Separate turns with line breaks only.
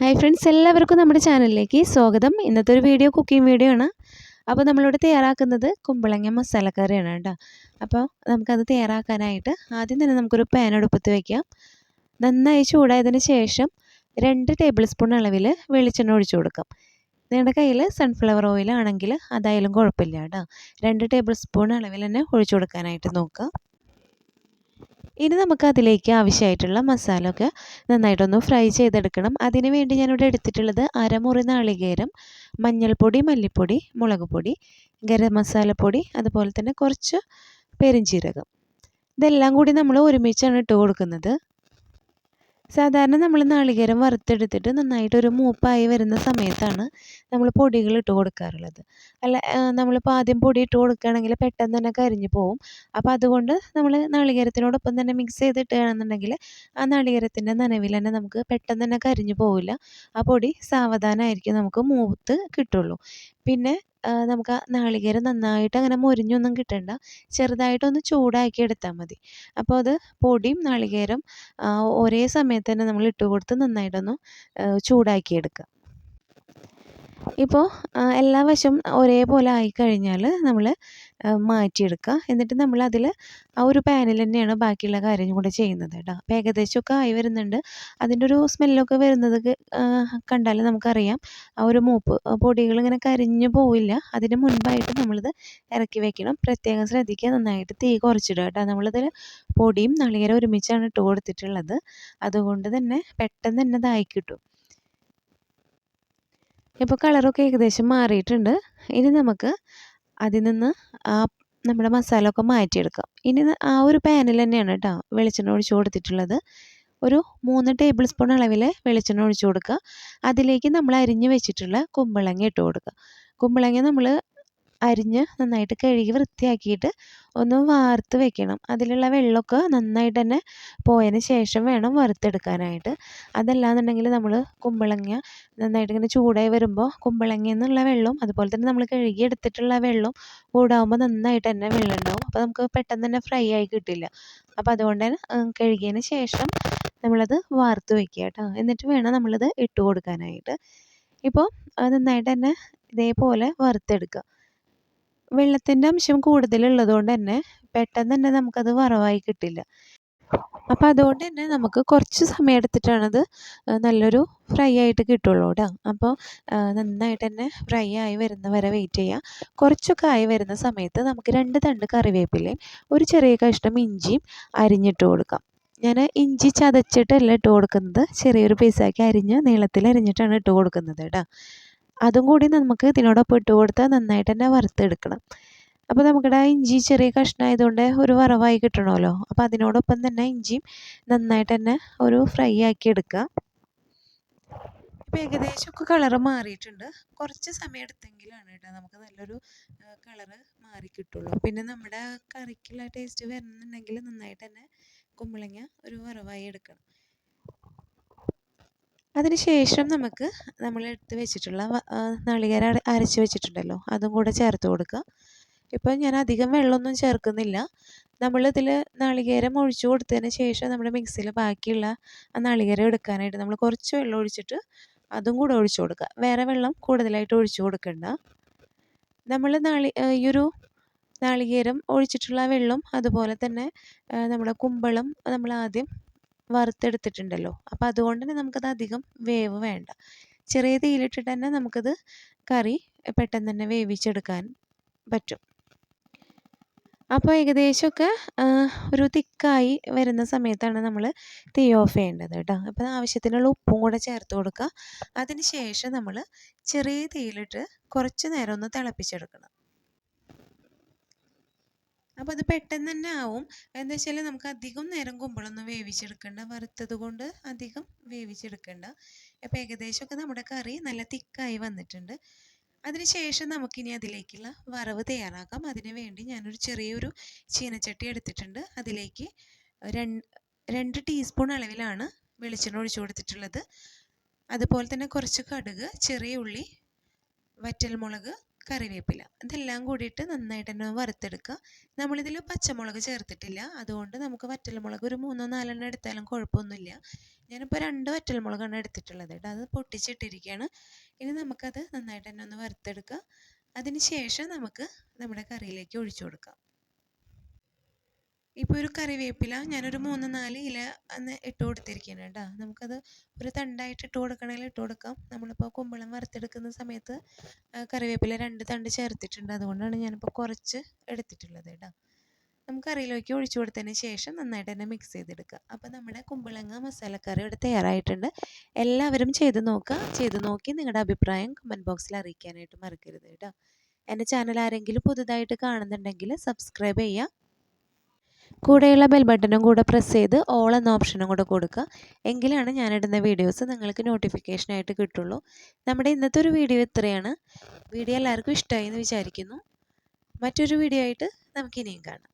Hi friends എല്ലാവർക്കും നമ്മുടെ ചാനലിലേക്ക് സ്വാഗതം. ഇന്നത്തെ ഒരു വീഡിയോ കുക്കിംഗ് വീഡിയോ ആണ്. അപ്പോൾ നമ്മളിവിടെ തയ്യാറാക്കുന്നത് കുമ്പളങ്ങ മസാലക്കറിയാണ് കേട്ടോ. അപ്പോൾ നമുക്കത് തയ്യാറാക്കാനായിട്ട് ആദ്യം തന്നെ നമുക്കൊരു പാൻ എടുപ്പത്ത് വയ്ക്കാം നന്നായി ചൂടായതിന് ശേഷം രണ്ട് ടേബിൾ സ്പൂൺ അളവിൽ വെളിച്ചെണ്ണ ഒഴിച്ചു കൊടുക്കാം. നിങ്ങളുടെ കയ്യിൽ സൺഫ്ലവർ ഓയിൽ ആണെങ്കിൽ അതായാലും കുഴപ്പമില്ല കേട്ടോ. രണ്ട് ടേബിൾ സ്പൂൺ അളവിൽ തന്നെ ഒഴിച്ചു കൊടുക്കാനായിട്ട് നോക്കുക ഇനി നമുക്ക് അതിലേക്ക് ആവശ്യമായിട്ടുള്ള മസാല ഒക്കെ നന്നായിട്ടൊന്ന് ഫ്രൈ ചെയ്തെടുക്കണം. അതിന് വേണ്ടി ഞാനിവിടെ എടുത്തിട്ടുള്ളത് അരമുറി നാളികേരം മഞ്ഞൾപ്പൊടി മല്ലിപ്പൊടി മുളക് പൊടി ഗരം മസാലപ്പൊടി അതുപോലെ തന്നെ കുറച്ച് പെരിഞ്ചീരകം. ഇതെല്ലാം കൂടി നമ്മൾ ഒരുമിച്ചാണ് ഇട്ട് കൊടുക്കുന്നത്. സാധാരണ നമ്മൾ നാളികേരം വറുത്തെടുത്തിട്ട് നന്നായിട്ട് ഒരു മൂപ്പായി വരുന്ന സമയത്താണ് നമ്മൾ പൊടികൾ ഇട്ട് കൊടുക്കാറുള്ളത്. അല്ല നമ്മളിപ്പോൾ ആദ്യം പൊടി ഇട്ട് കൊടുക്കുകയാണെങ്കിൽ പെട്ടെന്ന് തന്നെ കരിഞ്ഞു പോവും. അപ്പോൾ അതുകൊണ്ട് നമ്മൾ നാളികേരത്തിനോടൊപ്പം തന്നെ മിക്സ് ചെയ്തിട്ടുകയാണെന്നുണ്ടെങ്കിൽ ആ നാളികേരത്തിന്റെ നനവിൽ തന്നെ നമുക്ക് പെട്ടെന്ന് തന്നെ കരിഞ്ഞു പോവില്ല. ആ പൊടി സാവധാനമായിരിക്കും നമുക്ക് മൂത്ത് കിട്ടുള്ളൂ. പിന്നെ നമുക്ക് നാളികേരം നന്നായിട്ട് അങ്ങനെ മൊരിഞ്ഞൊന്നും കിട്ടണ്ട. ചെറുതായിട്ടൊന്ന് ചൂടാക്കി എടുത്താൽ മതി. അപ്പോൾ അത് പൊടിയും നാളികേരം ഒരേ സമയത്ത് തന്നെ നമ്മൾ ഇട്ട് കൊടുത്ത് നന്നായിട്ടൊന്ന് ചൂടാക്കി എടുക്കുക. ഇപ്പോൾ എല്ലാ വശം ഒരേപോലെ ആയിക്കഴിഞ്ഞാൽ നമ്മൾ മാറ്റിയെടുക്കുക എന്നിട്ട് നമ്മൾ അതിൽ ആ ഒരു പാനിൽ തന്നെയാണ് ബാക്കിയുള്ള കാര്യം കൂടെ ചെയ്യുന്നത് കേട്ടോ. അപ്പോൾ ഏകദേശമൊക്കെ ആയി വരുന്നുണ്ട്. അതിന്റെ ഒരു സ്മെല്ലൊക്കെ വരുന്നത് കണ്ടാൽ നമുക്കറിയാം. ആ ഒരു മൂപ്പ് പൊടികൾ ഇങ്ങനെ കരിഞ്ഞു പോവില്ല. അതിന് മുൻപായിട്ട് നമ്മളിത് ഇറക്കി വെക്കണം. പ്രത്യേകം ശ്രദ്ധിക്കുക. നന്നായിട്ട് തീ കുറച്ചിടുക കേട്ടോ. നമ്മളിതിൽ പൊടിയും നളികരം ഒരുമിച്ചാണ് ഇട്ട് കൊടുത്തിട്ടുള്ളത്. അതുകൊണ്ട് തന്നെ പെട്ടെന്ന് തന്നെ ഇതായി കിട്ടും. ഇപ്പോൾ കളറൊക്കെ ഏകദേശം മാറിയിട്ടുണ്ട്. ഇനി നമുക്ക് അതിൽ നിന്ന് ആ നമ്മുടെ മസാല ഒക്കെ മാറ്റിയെടുക്കാം. ഇനി ആ ഒരു പാനിൽ തന്നെയാണ് കേട്ടോ വെളിച്ചെണ്ണ ഒഴിച്ചു കൊടുത്തിട്ടുള്ളത്. ഒരു മൂന്ന് ടേബിൾ സ്പൂൺ അളവിൽ വെളിച്ചെണ്ണ ഒഴിച്ചു കൊടുക്കുക. അതിലേക്ക് നമ്മൾ അരിഞ്ഞ് വെച്ചിട്ടുള്ള കുമ്പളങ്ങ ഇട്ട് കൊടുക്കുക. കുമ്പളങ്ങ നമ്മൾ അരിഞ്ഞ് നന്നായിട്ട് കഴുകി വൃത്തിയാക്കിയിട്ട് ഒന്ന് വാർത്ത് വെക്കണം. അതിലുള്ള വെള്ളമൊക്കെ നന്നായിട്ട് തന്നെ പോയതിന് ശേഷം വേണം വറുത്തെടുക്കാനായിട്ട്. അതല്ലാന്നുണ്ടെങ്കിൽ നമ്മൾ കുമ്പളങ്ങ നന്നായിട്ട് ഇങ്ങനെ ചൂടായി വരുമ്പോൾ കുമ്പളങ്ങയിൽ നിന്നുള്ള വെള്ളവും അതുപോലെ തന്നെ നമ്മൾ കഴുകി എടുത്തിട്ടുള്ള വെള്ളവും കൂടാകുമ്പോൾ നന്നായിട്ട് തന്നെ വെള്ളം ഉണ്ടാവും. അപ്പോൾ നമുക്ക് പെട്ടെന്ന് തന്നെ ഫ്രൈ ആയി കിട്ടില്ല. അപ്പോൾ അതുകൊണ്ട് തന്നെ കഴുകിയതിന് ശേഷം നമ്മളത് വാർത്ത് വെക്കുക കേട്ടോ. എന്നിട്ട് വേണം നമ്മളത് ഇട്ട് കൊടുക്കാനായിട്ട്. ഇപ്പോൾ നന്നായിട്ട് തന്നെ ഇതേപോലെ വറുത്തെടുക്കുക. വെള്ളത്തിന്റെ അംശം കൂടുതലുള്ളത് കൊണ്ട് തന്നെ പെട്ടെന്ന് തന്നെ നമുക്കത് വറവായി കിട്ടില്ല. അപ്പോൾ അതുകൊണ്ട് തന്നെ നമുക്ക് കുറച്ച് സമയം എടുത്തിട്ടാണത് നല്ലൊരു ഫ്രൈ ആയിട്ട് കിട്ടുള്ളൂ കേട്ടോ. അപ്പോൾ നന്നായിട്ട് തന്നെ ഫ്രൈ ആയി വരുന്ന വരെ വെയിറ്റ് ചെയ്യുക കുറച്ചൊക്കെ ആയി വരുന്ന സമയത്ത് നമുക്ക് രണ്ട് തണ്ട് കറിവേപ്പിലയും ഒരു ചെറിയ കഷ്ണം ഇഞ്ചിയും അരിഞ്ഞിട്ട് കൊടുക്കാം. ഞാൻ ഇഞ്ചി ചതച്ചിട്ടല്ല ഇട്ട് കൊടുക്കുന്നത് ചെറിയൊരു പീസാക്കി അരിഞ്ഞ് നീളത്തിൽ അരിഞ്ഞിട്ടാണ് ഇട്ട് കൊടുക്കുന്നത് കേട്ടോ. അതും കൂടി നമുക്ക് ഇതിനോടൊപ്പം ഇട്ട് കൊടുത്താൽ നന്നായിട്ട് തന്നെ വറുത്തെടുക്കണം. അപ്പോൾ നമുക്കിവിടെ ഇഞ്ചി ചെറിയ കഷ്ണമായതുകൊണ്ട് ഒരു വറവായി കിട്ടണമല്ലോ. അപ്പോൾ അതിനോടൊപ്പം തന്നെ ഇഞ്ചിയും നന്നായിട്ട് തന്നെ ഒരു ഫ്രൈ ആക്കി എടുക്കുക ഇപ്പോൾ ഏകദേശമൊക്കെ കളറ് മാറിയിട്ടുണ്ട്. കുറച്ച് സമയം എടുത്തെങ്കിലാണ് കേട്ടോ നമുക്ക് നല്ലൊരു കളറ് മാറി കിട്ടുള്ളൂ. പിന്നെ നമ്മുടെ കറിക്കുള്ള ടേസ്റ്റ് വരണമെന്നുണ്ടെങ്കിൽ നന്നായിട്ട് തന്നെ കുമ്പളങ്ങ ഒരു വറവായി എടുക്കണം. അതിന് ശേഷം നമുക്ക് നമ്മൾ എടുത്ത് വെച്ചിട്ടുള്ള നാളികേര അരച്ച് വെച്ചിട്ടുണ്ടല്ലോ അതും കൂടെ ചേർത്ത് കൊടുക്കുക. ഇപ്പോൾ ഞാൻ അധികം വെള്ളമൊന്നും ചേർക്കുന്നില്ല. നമ്മൾ ഇതിൽ നാളികേരം ഒഴിച്ചു കൊടുത്തതിന് ശേഷം നമ്മുടെ മിക്സിയിൽ ബാക്കിയുള്ള ആ നാളികേരം എടുക്കാനായിട്ട് നമ്മൾ കുറച്ച് വെള്ളം ഒഴിച്ചിട്ട് അതും കൂടെ ഒഴിച്ചു കൊടുക്കുക. വേറെ വെള്ളം കൂടുതലായിട്ട് ഒഴിച്ചു കൊടുക്കണ്ട. നമ്മൾ നാളി ഈ ഒരു നാളികേരം ഒഴിച്ചിട്ടുള്ള വെള്ളം അതുപോലെ തന്നെ നമ്മുടെ കുമ്പളം നമ്മൾ ആദ്യം വറുത്തെടുത്തിട്ടുണ്ടല്ലോ. അപ്പോൾ അതുകൊണ്ട് തന്നെ നമുക്കത് അധികം വേവ് വേണ്ട. ചെറിയ തീയിലിട്ടിട്ട് തന്നെ നമുക്കത് കറി പെട്ടെന്ന് തന്നെ വേവിച്ചെടുക്കാൻ പറ്റും. അപ്പോൾ ഏകദേശമൊക്കെ ഒരു തിക്കായി വരുന്ന സമയത്താണ് നമ്മൾ തീ ഓഫ് ചെയ്യേണ്ടത് കേട്ടോ. അപ്പോൾ ആവശ്യത്തിനുള്ള ഉപ്പും കൂടെ ചേർത്ത് കൊടുക്കുക അതിന് ശേഷം നമ്മൾ ചെറിയ തീയിലിട്ട് കുറച്ച് നേരം ഒന്ന് തിളപ്പിച്ചെടുക്കണം. അപ്പോൾ അത് പെട്ടെന്ന് തന്നെ ആവും. എന്താ വെച്ചാൽ നമുക്ക് അധികം നേരം കുമ്പളൊന്നും വേവിച്ചെടുക്കണ്ട. വറുത്തത് കൊണ്ട് അധികം വേവിച്ചെടുക്കണ്ട. അപ്പോൾ ഏകദേശമൊക്കെ നമ്മുടെ കറി നല്ല തിക്കായി വന്നിട്ടുണ്ട്. അതിനുശേഷം നമുക്കിനി അതിലേക്കുള്ള വറവ് തയ്യാറാക്കാം. അതിന് വേണ്ടി ഞാനൊരു ചെറിയൊരു ചീനച്ചട്ടി എടുത്തിട്ടുണ്ട്. അതിലേക്ക് രണ്ട് രണ്ട് ടീസ്പൂൺ അളവിലാണ് വെളിച്ചെണ്ണ ഒഴിച്ചു കൊടുത്തിട്ടുള്ളത്. അതുപോലെ തന്നെ കുറച്ച് കടുക് ചെറിയ ഉള്ളി വറ്റൽമുളക് കറിവേപ്പില. ഇതെല്ലാം കൂടിയിട്ട് നന്നായിട്ട് തന്നെ വറുത്തെടുക്കുക. നമ്മളിതിൽ പച്ചമുളക് ചേർത്തിട്ടില്ല. അതുകൊണ്ട് നമുക്ക് വറ്റൽമുളക് ഒരു മൂന്നോ നാലെണ്ണം എടുത്താലും കുഴപ്പമൊന്നുമില്ല. ഞാനിപ്പോൾ രണ്ട് വറ്റൽമുളകാണ് എടുത്തിട്ടുള്ളത് കേട്ടോ. അത് പൊട്ടിച്ചിട്ടിരിക്കുകയാണ്. ഇനി നമുക്കത് നന്നായിട്ട് തന്നെ ഒന്ന് വറുത്തെടുക്കുക. അതിന് ശേഷം നമുക്ക് നമ്മുടെ കറിയിലേക്ക് ഒഴിച്ചു കൊടുക്കാം. ഇപ്പോൾ ഒരു കറിവേപ്പില ഞാനൊരു മൂന്ന് നാല് ഇല അന്ന് ഇട്ട് കൊടുത്തിരിക്കുകയാണ് കേട്ടോ. നമുക്കത് ഒരു തണ്ടായിട്ട് ഇട്ട് കൊടുക്കണമെങ്കിൽ ഇട്ട് കൊടുക്കാം. നമ്മളിപ്പോൾ കുമ്പളം വറുത്തെടുക്കുന്ന സമയത്ത് കറിവേപ്പില രണ്ട് തണ്ട് ചേർത്തിട്ടുണ്ട്. അതുകൊണ്ടാണ് ഞാനിപ്പോൾ കുറച്ച് എടുത്തിട്ടുള്ളത് കേട്ടോ. നമുക്ക് കറിയിലേക്ക് ഒഴിച്ചു കൊടുത്തതിന് ശേഷം നന്നായിട്ട് തന്നെ മിക്സ് ചെയ്തെടുക്കുക. അപ്പോൾ നമ്മുടെ കുമ്പളങ്ങ മസാലക്കറി ഇവിടെ തയ്യാറായിട്ടുണ്ട്. എല്ലാവരും ചെയ്ത് നോക്കുക. ചെയ്ത് നോക്കി നിങ്ങളുടെ അഭിപ്രായം കമന്റ് ബോക്സിൽ അറിയിക്കാനായിട്ട് മറക്കരുത് കേട്ടോ. എന്റെ ചാനൽ ആരെങ്കിലും പുതുതായിട്ട് കാണുന്നുണ്ടെങ്കിൽ സബ്സ്ക്രൈബ് ചെയ്യുക. കൂടെയുള്ള ബെൽ ബട്ടണും കൂടെ പ്രസ് ചെയ്ത് ഓൾ എന്ന ഓപ്ഷനും കൂടെ കൊടുക്കുക. എങ്കിലാണ് ഞാനിടുന്ന വീഡിയോസ് നിങ്ങൾക്ക് നോട്ടിഫിക്കേഷനായിട്ട് കിട്ടുള്ളൂ. നമ്മുടെ ഇന്നത്തെ ഒരു വീഡിയോ ഇത്രയാണ്. വീഡിയോ എല്ലാവർക്കും ഇഷ്ടമായി എന്ന് വിചാരിക്കുന്നു. മറ്റൊരു വീഡിയോ ആയിട്ട് നമുക്കിനിയും കാണാം.